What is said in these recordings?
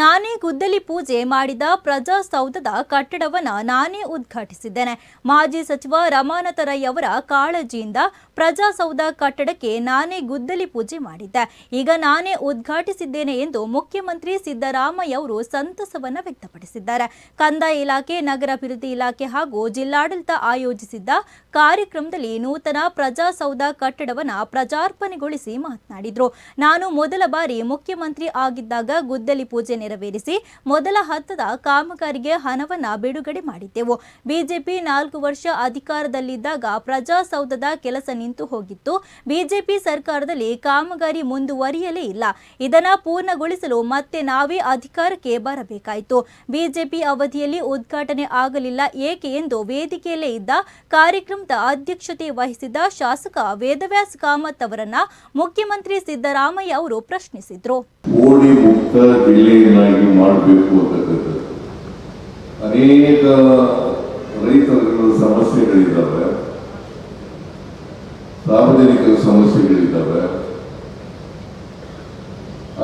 ನಾನೇ ಗುದ್ದಲಿ ಪೂಜೆ ಮಾಡಿದ ಪ್ರಜಾಸೌಧದ ಕಟ್ಟಡವನ್ನು ನಾನೇ ಉದ್ಘಾಟಿಸಿದ್ದೇನೆ. ಮಾಜಿ ಸಚಿವ ರಮಾನಾಥ ರೈ ಅವರ ಕಾಳಜಿಯಿಂದ ಪ್ರಜಾಸೌಧ ಕಟ್ಟಡಕ್ಕೆ ನಾನೇ ಗುದ್ದಲಿ ಪೂಜೆ ಮಾಡಿದ್ದೆ. ಈಗ ನಾನೇ ಉದ್ಘಾಟಿಸಿದ್ದೇನೆ ಎಂದು ಮುಖ್ಯಮಂತ್ರಿ ಸಿದ್ದರಾಮಯ್ಯ ಅವರು ಸಂತಸವನ್ನು ವ್ಯಕ್ತಪಡಿಸಿದ್ದಾರೆ. ಕಂದಾಯ ಇಲಾಖೆ ನಗರಾಭಿವೃದ್ಧಿ ಇಲಾಖೆ ಹಾಗೂ ಜಿಲ್ಲಾಡಳಿತ ಆಯೋಜಿಸಿದ್ದ ಕಾರ್ಯಕ್ರಮದಲ್ಲಿ ನೂತನ ಪ್ರಜಾಸೌಧ ಕಟ್ಟಡವನ್ನು ಪ್ರಜಾರ್ಪಣೆಗೊಳಿಸಿ ಮಾತನಾಡಿದರು. ನಾನು ಮೊದಲ ಬಾರಿ ಮುಖ್ಯಮಂತ್ರಿ ಆಗಿದ್ದಾಗ ಗುದ್ದಲಿ ಪೂಜೆ ನೆರವೇರಿಸಿ ಮೊದಲ ಹಂತದ ಕಾಮಗಾರಿಗೆ ಹಣವನ್ನು ಬಿಡುಗಡೆ ಮಾಡಿದ್ದೆವು. ಬಿಜೆಪಿ ನಾಲ್ಕು ವರ್ಷ ಅಧಿಕಾರದಲ್ಲಿದ್ದಾಗ ಪ್ರಜಾಸೌಧದ ಕೆಲಸ ನಿಂತು ಹೋಗಿತ್ತು. ಬಿಜೆಪಿ ಸರ್ಕಾರದಲ್ಲಿ ಕಾಮಗಾರಿ ಮುಂದುವರಿಯಲೇ ಇಲ್ಲ. ಇದನ್ನು ಪೂರ್ಣಗೊಳಿಸಲು ಮತ್ತೆ ನಾವೇ ಅಧಿಕಾರಕ್ಕೆ ಬರಬೇಕಾಯಿತು. ಬಿಜೆಪಿ ಅವಧಿಯಲ್ಲಿ ಉದ್ಘಾಟನೆ ಆಗಲಿಲ್ಲ ಏಕೆ ಎಂದು ವೇದಿಕೆಯಲ್ಲೇ ಇದ್ದ ಕಾರ್ಯಕ್ರಮದ ಅಧ್ಯಕ್ಷತೆ ವಹಿಸಿದ್ದ ಶಾಸಕ ವೇದವ್ಯಾಸ್ ಕಾಮತ್ ಅವರನ್ನ ಮುಖ್ಯಮಂತ್ರಿ ಸಿದ್ದರಾಮಯ್ಯ ಅವರು ಪ್ರಶ್ನಿಸಿದ್ರು. ಮುಕ್ತ ಜಿಲ್ಲೆಯನ್ನಾಗಿ ಮಾಡಬೇಕು ಅಂತಕ್ಕಂಥದ್ದು. ಅನೇಕ ರೈತರು ಸಮಸ್ಯೆಗಳಿದ್ದಾವೆ. ಸಾರ್ವಜನಿಕರ ಸಮಸ್ಯೆಗಳಿದ್ದಾವೆ.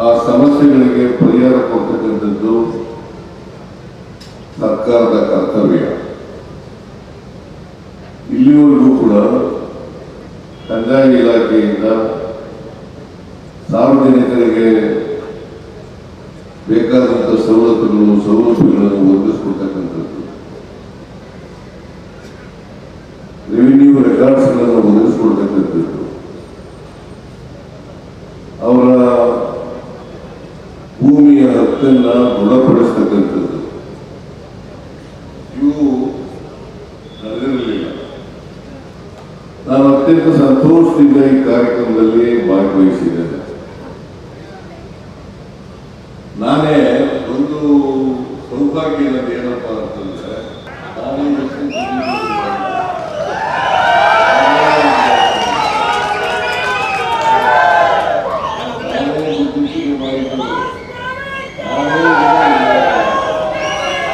ಆ ಸಮಸ್ಯೆಗಳಿಗೆ ಪರಿಹಾರ ಕೊಡ್ತಕ್ಕಂಥದ್ದು ಸರ್ಕಾರದ ಕರ್ತವ್ಯ. ಇಲ್ಲಿವರೆಗೂ ಕೂಡ ಕಂದಾಯ ಇಲಾಖೆಯಿಂದ ಸಾರ್ವಜನಿಕರಿಗೆ ಬೇಕಾದಂಥ ಸವಲತ್ತುಗಳು ಸೌಲಭ್ಯಗಳನ್ನು ಒದಗಿಸ್ಕೊಳ್ತಕ್ಕಂಥದ್ದು. ರೆವಿನ್ಯೂ ರೆಕಾರ್ಡ್ಸ್ಗಳನ್ನು ಒದಗಿಸ್ಕೊಡ್ತಕ್ಕಂಥದ್ದು ಅವರ ಭೂಮಿಯ ಹಕ್ಕನ್ನ ದೃಢಪಡಿಸ್ತಕ್ಕಂಥದ್ದು. ಇವು ನಡೆದಿರಲಿಲ್ಲ. ನಾನು ಅತ್ಯಂತ ಸಂತೋಷದಿಂದ ಈ ಕಾರ್ಯಕ್ರಮದಲ್ಲಿ ಭಾಗವಹಿಸಿದ್ದೇನೆ ನಾನೇ ಒಂದು ಸೌಭಾಗ್ಯ ಏನಪ್ಪ ಅಂತಂದ್ರೆ ನಾನೇ